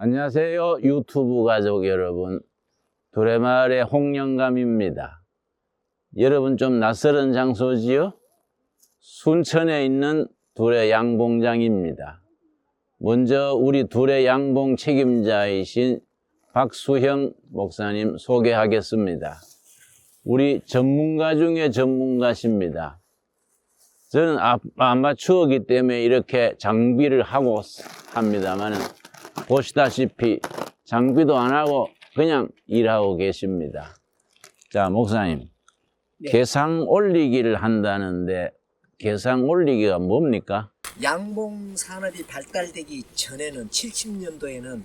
안녕하세요. 유튜브 가족 여러분. 도래마을의 홍영감입니다. 여러분 좀 낯설은 장소지요? 순천에 있는 두레 양봉장입니다. 먼저 우리 두레 양봉 책임자이신 박수형 목사님 소개하겠습니다. 우리 전문가 중에 전문가십니다. 저는 아- 아마추어기 때문에 이렇게 장비를 하고 합니다만 보시다시피 장비도 안 하고 그냥 일하고 계십니다. 자, 목사님. 네. 개상 올리기를 한다는데 개상 올리기가 뭡니까? 양봉 산업이 발달되기 전에는 70년도에는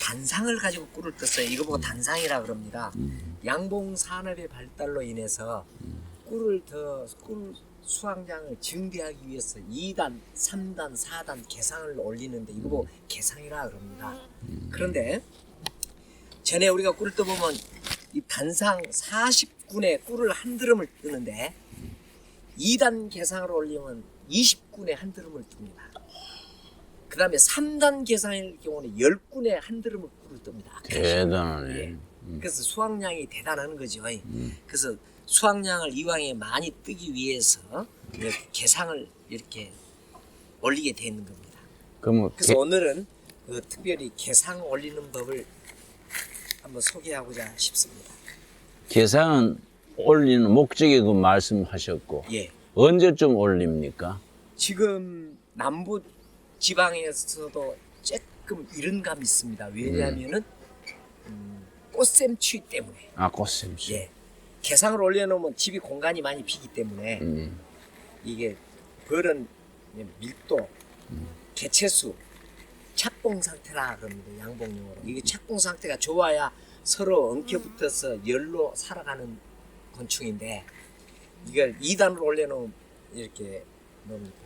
단상을 가지고 꿀을 떴어요. 이거 보고 단상이라 그럽니다. 양봉 산업의 발달로 인해서 꿀을 더 꿀 수확량을 증대하기 위해서 2단, 3단, 4단 개상을 올리는데 이거 보고 개상이라 그럽니다. 그런데 전에 우리가 꿀을 떠보면 이 단상 40군의 꿀을 한 드럼을 뜨는데 2단 개상을 올리면 20군의 한 드럼을 뜹니다. 그 다음에 3단 개상일 경우는 10군의 한 드럼을 꿀을 뜹니다. 대단하네. 예. 그래서 수확량이 대단한 거죠. 그래서 수확량을 이왕에 많이 뜨기 위해서 이렇게 개상을 이렇게 올리게 되는 겁니다. 그러면 그래서 개- 오늘은 그 특별히 개상 올리는 법을 한번 소개하고자 싶습니다. 개상은 올리는 목적이 그 말씀하셨고 예. 언제쯤 올립니까? 지금 남부 지방에서도 조금 이른 감이 있습니다. 왜냐하면은 음, 꽃샘 추위 때문에 아, 꽃샘씨. 예. 개상을 올려놓으면 집이 공간이 많이 비기 때문에 음, 이게 벌은 밀도, 개체수, 착봉 상태라 그럽니다. 양봉용어로. 이게 착봉 상태가 좋아야 서로 엉켜붙어서 열로 살아가는 곤충인데 이걸 2단으로 올려놓으면 이렇게 뭡니까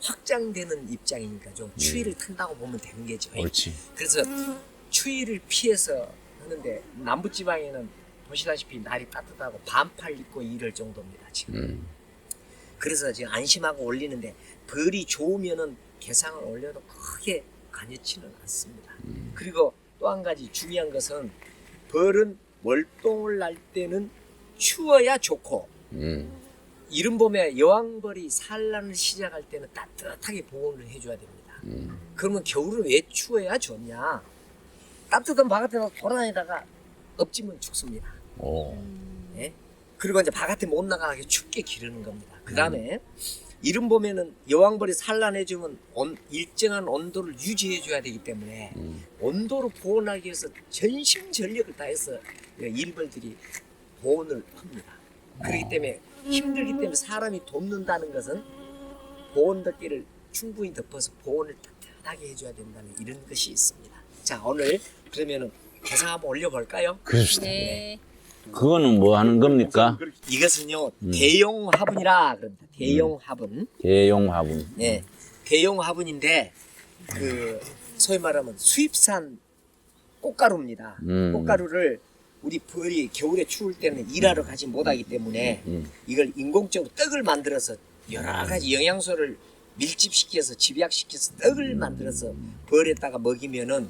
확장되는 입장이니까 좀 추위를 탄다고 보면 되는 게죠. 그래서 추위를 피해서 하는데 남부 지방에는 보시다시피 날이 따뜻하고 반팔 입고 일할 정도입니다 지금. 음, 그래서 지금 안심하고 올리는데 벌이 좋으면은 개상을 올려도 크게 가녀치는 않습니다. 그리고 또 한 가지 중요한 것은 벌은 월동을 날 때는 추워야 좋고 음, 이른 봄에 여왕벌이 산란을 시작할 때는 따뜻하게 보온을 해줘야 됩니다. 음. 그러면 겨울은 왜 추워야 좋냐? 따뜻한 바깥에서 돌아다니다가 엎지면 죽습니다. 오, 예? 그리고 이제 바깥에 못 나가게 춥게 기르는 겁니다. 그 다음에 이른 봄에는 여왕벌이 산란해주면 온- 일정한 온도를 유지해줘야 되기 때문에 음. 온도를 보온하기 위해서 전심전력을 다해서 일벌들이 보온을 합니다. 그렇기 때문에 힘들기 때문에 사람이 돕는다는 것은 보온 덮개를 충분히 덮어서 보온을 따뜻하게 해줘야 된다는 이런 것이 있습니다. 자 오늘 그러면은 개상 한번 올려볼까요? 그럽시다. 네. 그거는 뭐 하는 겁니까? 이것은요 대용 화분이라 그럽니다. 대용 화분. 대용 화분. 네, 대용 화분인데 그 소위 말하면 수입산 꽃가루입니다. 음. 꽃가루를 우리 벌이 겨울에 추울 때는 일하러 가지 못하기 때문에 음. 이걸 인공적으로 떡을 만들어서 여러 가지 영양소를 밀집시켜서 집약시켜서 떡을 만들어서 벌에다가 먹이면은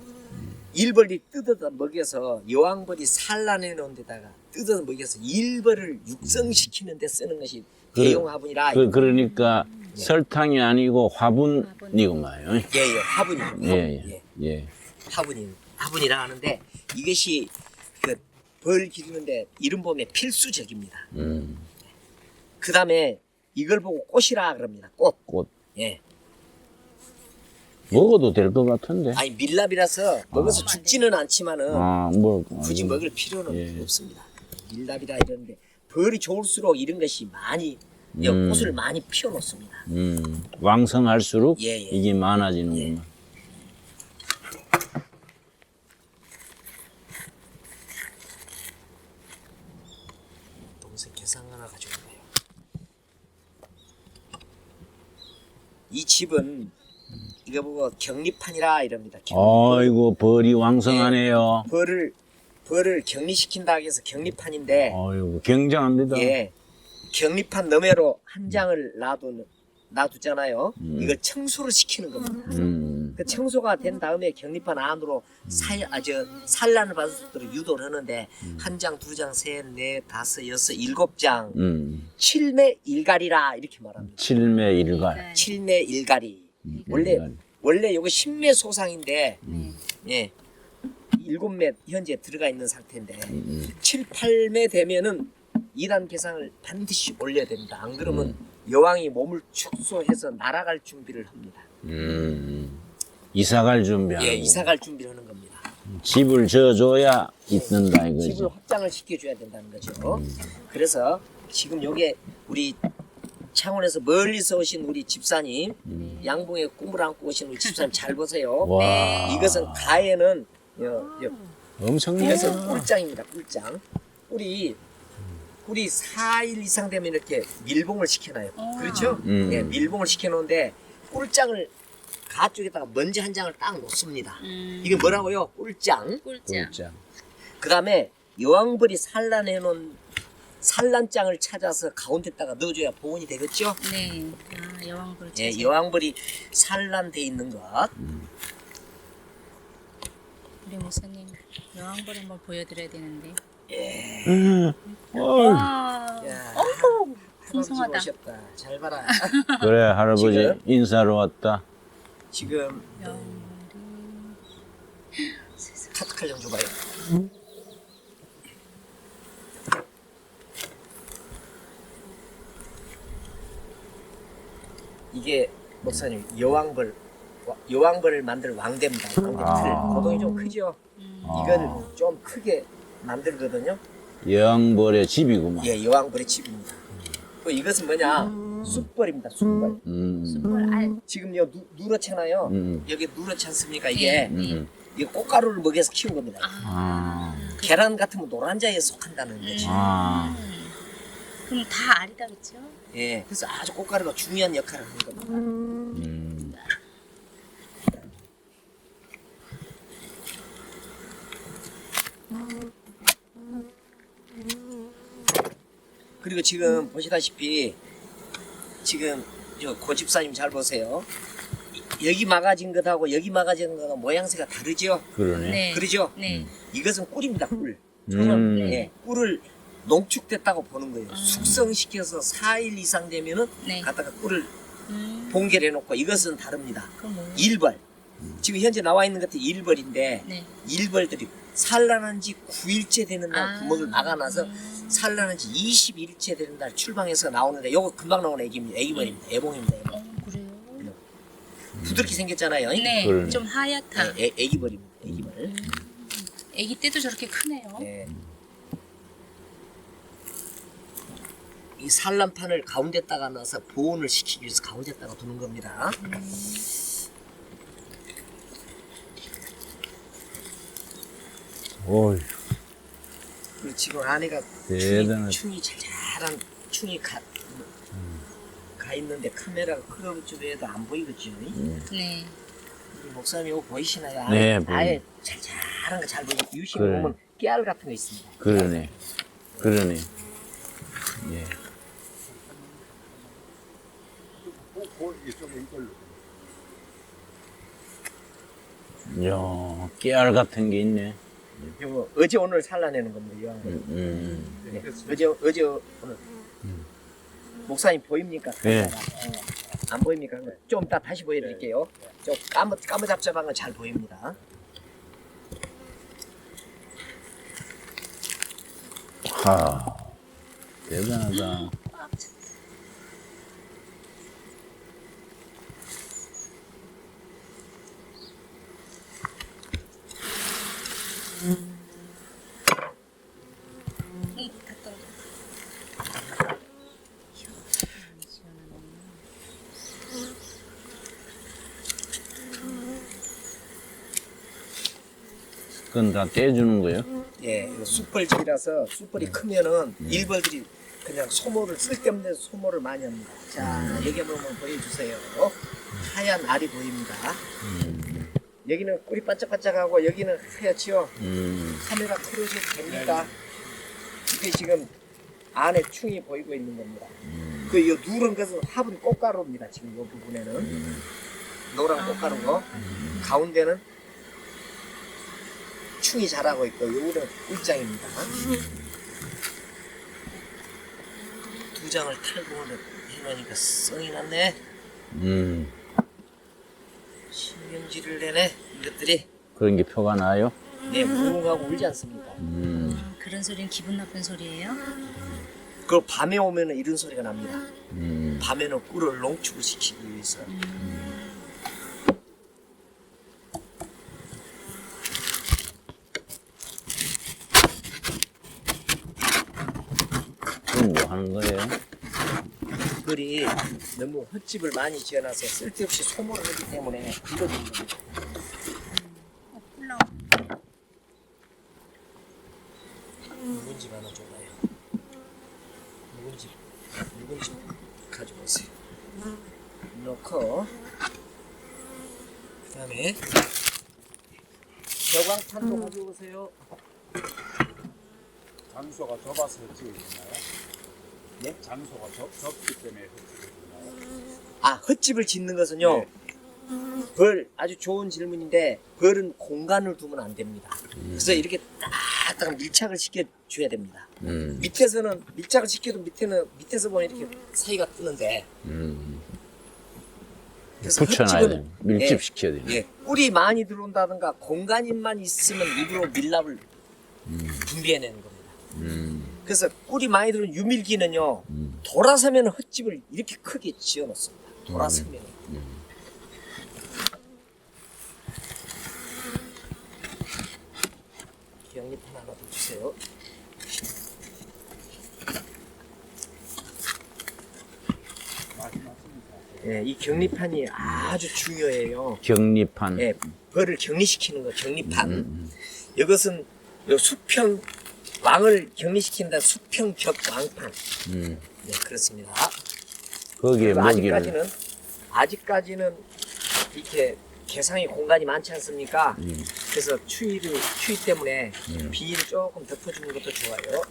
일벌이 뜯어다 먹여서 여왕벌이 산란해 놓은 데다가 뜯어서 먹여서 일벌을 육성시키는 데 쓰는 것이 그래. 대용 화분이라 그, 그러니까 설탕이 아니고 화분이구만요. 예, 예, 화분이. 화분. 예, 예. 예. 예. 화분이. 화분이라 하는데 이것이 그 벌 기르는데 이른 봄에 필수적입니다. 음, 그 다음에 이걸 보고 꽃이라 그럽니다. 꽃. 꽃. 예. 먹어도 될 것 같은데. 아니 밀랍이라서 먹어서 죽지는 않지만은 아, 뭐. 굳이 먹을 필요는 예. 없습니다. 밀랍이라 이러는데 벌이 좋을수록 이런 것이 많이 이 음. 꽃을 많이 피워놓습니다. 음, 왕성할수록 예, 예. 이게 많아지는구나. 동생 계산 하나 가져올까요? 이 집은 이거 보고 격리판이라 이럽니다. 격- 아이고, 벌이 왕성하네요. 벌을 벌을 격리시킨다 해서 격리판인데 아이고, 굉장합니다. 예 격리판 너머로 한 장을 놔두 놔두잖아요. 이걸 청소를 시키는 겁니다. 음, 그 청소가 된 다음에 격리판 안으로 살, 아, 저, 산란을 받을 수 있도록 유도를 하는데 한 장, 두 장, 셋, 넷, 다섯, 여섯, 일곱 장, 음. 칠매 일갈이라 이렇게 말합니다. 칠매 일갈. 네. 칠매 일갈이. 원래 일갈. 원래 요거 십매 소상인데 네. 예. 일곱 매 현재 들어가 있는 상태인데 음. 칠, 팔매 되면은 이단 계상을 반드시 올려야 됩니다. 안 그러면 여왕이 몸을 축소해서 날아갈 준비를 합니다. 음. 이사갈 준비하고 예, 이사갈 준비를 하는 겁니다. 집을 져줘야 있는다 이거지. 집을 확장을 시켜줘야 된다는 거죠. 그래서 지금 요게 우리 창원에서 멀리서 오신 우리 집사님, 양봉에 꿈을 안고 오신 우리 집사님 잘 보세요. 와 네. 이것은 가에는 요, 요, 엄청나다. 이것은 꿀장입니다. 꿀장. 꿀이 꿀이 4일 이상 되면 이렇게 밀봉을 시켜놔요. 그렇죠? 음. 예, 밀봉을 시켜놓은데 꿀장을 가 쪽에다가 먼지 한 장을 딱 놓습니다. 음. 이게 뭐라고요? 꿀장. 꿀장. 꿀장. 그 다음에 여왕벌이 산란해 놓은 산란장을 찾아서 가운데다가 넣어줘야 보온이 되겠죠? 네. 아, 여왕벌 예, 찾아. 여왕벌이 산란돼 있는 것. 우리 목사님 여왕벌 한번 보여드려야 되는데. 음. 와. 야, 어머. 풍성하다. 오셨다. 잘 봐라. 그래 할아버지 지금? 인사로 왔다. 지금 여왕벌이. 카트칼 좀 줘봐요. 이게 목사님 여왕벌 와- 여왕벌을 만들 왕대입니다. 왕대 틀 아. 고동이 좀 크죠? 이건 좀 크게 만들거든요. 영벌의 집이구만. 예, 여왕벌의 집입니다. 또 이것은 뭐냐? 숯벌입니다. 숯벌. 음. 꿀 알. 지금 여 누, 누렇잖아요. 음. 여기 누렇지 않습니까? 이게 음. 이게 꽃가루를 먹여서 키운 겁니다. 아. 계란 같으면 노란자에 속한다는 거지. 아. 그럼 다 알이다 그쵸? 예, 그래서 아주 꽃가루가 중요한 역할을 하는 겁니다. 음. 그리고 지금 보시다시피 지금 저 고집사님 잘 보세요. 이- 여기 막아진 것하고 여기 막아진 것하고 모양새가 다르죠? 그러네. 네. 그러죠? 네. 이것은 꿀입니다, 꿀. 음. 예, 꿀을 농축됐다고 보는 거예요. 숙성시켜서 4일 이상 되면은 네. 갖다가 꿀을 음. 봉개해 놓고 이것은 다릅니다. 그럼 뭐? 일벌. 지금 현재 나와 있는 것도 일벌인데 네. 일벌들이 산란한 지 9일째 되는 날 아. 구멍을 막아놔서 산란한 지 21일째 되는 날 출방해서 나오는데 요거 금방 나오는 애기입니다. 애기벌입니다. 애봉입니다. 애봉. 어, 그래요? 부드럽게 생겼잖아요. 네. 좀 하얗다. 애, 애, 애기벌입니다. 애기벌. 아기 때도 저렇게 크네요. 네. 이 산란판을 가운데다가 놔서 보온을 시키기 위해서 가운데다가 두는 겁니다. 어이. 그리고 지금 안에가 대단하다. 충이, 충이 잘잘한 충이 가, 가 있는데 카메라가 크로브 쪽에도 안 보이겠죠. 네. 우리 목사님 이거 보이시나요? 네, 안에, 아예 보입니다. 잘잘한 거잘 보이고 유심 그래. 보면 깨알 같은 거 있습니다. 그러네. 그러네. 예. 야, 깨알 같은 게 있네. 이거 어제 오늘 산란내는 겁니다. 이 양은. 음. 네. 어제 어제 오늘 목사님 보입니까? 네. 안 보입니까? 좀 이따 다시 보여드릴게요. 좀 까무 까무잡잡한 건 잘 보입니다. 하. 대단하다. 그건 다 떼주는 거예요? 예, 숯벌집이라서 숯벌이 크면은 일벌들이 그냥 소모를 쓸데없는 소모를 많이 합니다. 자, 여기 한번 보여주세요. 하얀 알이 보입니다. 여기는 꿀이 반짝반짝하고 여기는 하얗지요. 음. 카메라 틀어줘도 됩니까? 이게 지금 안에 충이 보이고 있는 겁니다. 그요 누런 것은 화분 꽃가루입니다. 지금 이 부분에는 노랑 꽃가루 거. 가운데는 충이 자라고 있고 요거는 꿀장입니다. 두 장을 탈공을 해놓으니까 성이 났네. 음. 신경질을 내네 이것들이. 그런 게 표가 나요? 네, 무궁하고 울지 않습니다. 음. 아, 그런 소리는 기분 나쁜 소리예요? 그 밤에 오면 은 이런 소리가 납니다. 음. 밤에는 꿀을 농축을 시키기 위해서. 그럼 뭐 하는 거예요? 꿀이 너무 헛집을 많이 지어놔서 쓸데없이 소모를 하기 때문에 굳어지는 겁니다. 어, 꿀나오. 묵은지 하나 줘봐요. 묵은지, 묵은지 가지고 오세요. 넣고 그 다음에 벼광탄도 가지고 오세요. 장소가 좁아서 헛집이나요? 예? 장소가 좁, 좁기 때문에 헛집이나요? 아 헛집을 짓는 것은요. 네. 벌 아주 좋은 질문인데 벌은 공간을 두면 안 됩니다. 그래서 이렇게 딱딱 밀착을 시켜 줘야 됩니다. 음. 밑에서는 밀착을 시켜도 밑에는 밑에서 보면 이렇게 사이가 뜨는데 음. 그래서 붙여놔야 헛집은- 돼. 밀집 시켜야 돼. 예, 꿀이 많이 들어온다든가 공간만 있으면 입으로 밀랍을 분비해내는 겁니다. 음. 그래서 꿀이 많이 들어온 유밀기는요 음. 돌아서면 헛집을 이렇게 크게 지어놓습니다. 돌아서면 기양잎 하나 더 주세요. 예, 이 격리판이 아주 중요해요. 격리판. 예, 벌을 격리시키는 거, 격리판. 음. 이것은 요 수평 왕을 격리시킨다 수평 격 왕판. 음. 네, 그렇습니다. 거기에 먹이를. 아직까지는 아직까지는 이렇게 개상의 공간이 많지 않습니까? 음. 그래서 추위를 추위 때문에 음. 비닐을 조금 덮어주는 것도 좋아요.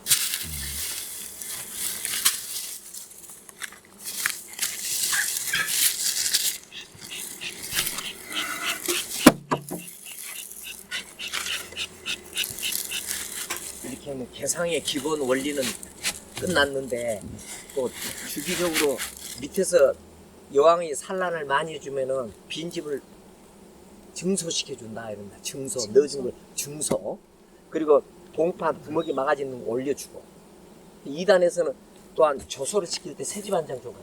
이렇게 하면 개상의 기본 원리는 끝났는데 또 주기적으로 밑에서 여왕이 산란을 많이 해주면은 빈집을 증소시켜 준다 이런다. 증소, 넣어준 걸 증소. 그리고 동판 두먹이 막아지는 거 올려주고. 2단에서는 또한 조소를 시킬 때 새집 한 장 줘가.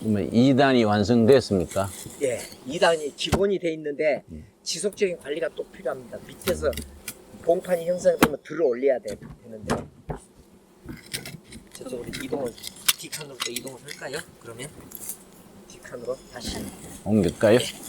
그러면 2단이 완성됐습니까? 예, 2단이 기본이 돼 있는데 지속적인 관리가 또 필요합니다. 밑에서 봉판이 형성되면 들어 올려야 돼, 되는데 저쪽으로 이동을 뒷칸으로 또 이동을 할까요? 그러면 뒷칸으로 다시 옮길까요?